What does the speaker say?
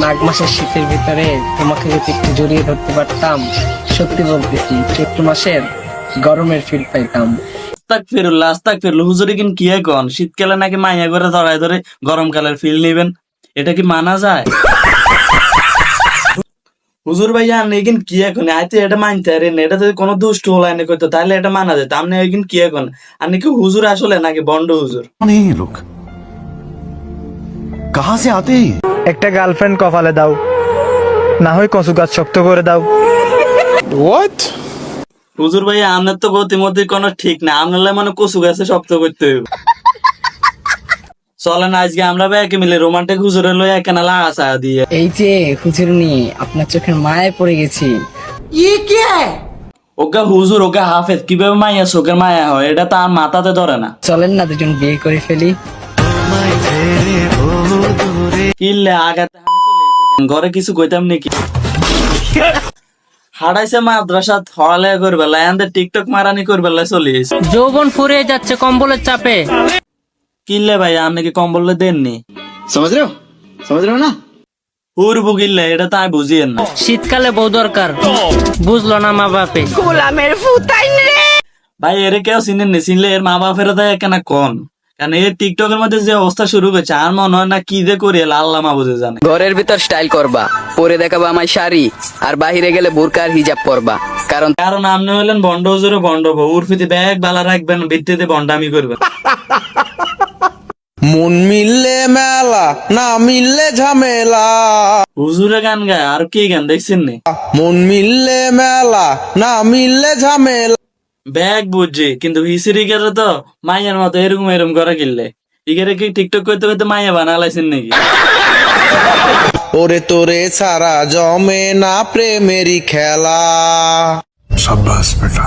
মাঘ মাসের শীতের ভিতরে তোমাকে যদি একটু জড়িয়ে ধরতে পারতাম সত্যি বলতেছি চৈত্র মাসের গরমের ফিল পাইতাম। আস্তাক আস্তাক হুজুরি কিন কি এখন শীতকালে নাকি মাইয়া করে ধরে গরমকালের ফিল নেবেন। এটা কি মানা যায়? হুজুর ভাইয়া আপনি কি এখন আইতে এটা মানতে এটা যদি কোনো দুষ্ট হল আইনে করতো তাহলে এটা মানা যেত আপনি এগিন কি এখন আপনি কি হুজুর আসলে নাকি বন্ড হুজুর? লোক। কাহা সে আতে? একটা গার্লফ্রেন্ড কপালে দাও। না হয় কচু গাছ শক্ত করে দাও। হুজুর ভাইয়া আপনার তো গতিমতি কোনো ঠিক না। আপনার মানে কচু গাছে শক্ত করতে হইব। চলেন আজকে আমরা ব্যাকে মিলে রোমান্টিক হুজুরে লই একখানা লাগা চা দিয়ে। এই যে হুজুরনি আপনার চোখের মায়ায় পড়ে গেছি। ওকে হুজুর ওকে হাফেজ কীভাবে মাইয়া চোখের মায়া হয়? এটা তার মাথাতে ধরে না। চলেন না দুজন বিয়ে করে ফেলি। ইল্লে আগাতে হানি চলে গেছে ঘরে কিছু কইতাম নাকি? হারাইছে মাদ্রাসাত হড়ালে করবে লায়ানদের টিকটক মারানি করবে চলে গেছে যৌবন ফুরিয়ে যাচ্ছে কম্বলের চাপে। কিল্লে ভাই আপনি কি কম্বলে দেননি? সমাজ রেও না? উড়বো কিল্লে এটা তাই বুঝিয়েন না। শীতকালে বউ দরকার। বুঝলো না মা বাপে। গোলামের ফুতাইন ভাই এর কেউ চিনেন নি চিনলে এর মা বাপেরা দেয় কেন কোন? কারণ এই টিকটকের মধ্যে যে অবস্থা শুরু করেছে আর মনে হয় না কি যে করি আল্লাহ মা বুঝে জানে। ঘরের ভিতর স্টাইল করবা পরে দেখাবা আমার শাড়ি আর বাহিরে গেলে বোরকার হিজাব পরবা। কারণ কারণ আপনি হলেন বন্ড হুজুরে বন্ড বউ। উর্ফিতে ব্যাগ বালা রাখবেন ভিত্তিতে বন্ডামি করবেন। মন মিললে মেলা না মিললে ঝামেলা। হুজুরে গান গায় আর কি গান দেখছেন নি? মন মিললে মেলা না মিললে ঝামেলা। ব্যাগ বুঝছি কিন্তু হিসির ইগারে তো মাইয়ের মতো এরকম এরকম করে কিনলে। ইগারে কি টিকটক করতে করতে মাইয়া বানালাইছেন নাকি? ওরে তোরে সারা জমে না প্রেমেরই খেলা। সাব্বাস বেটা।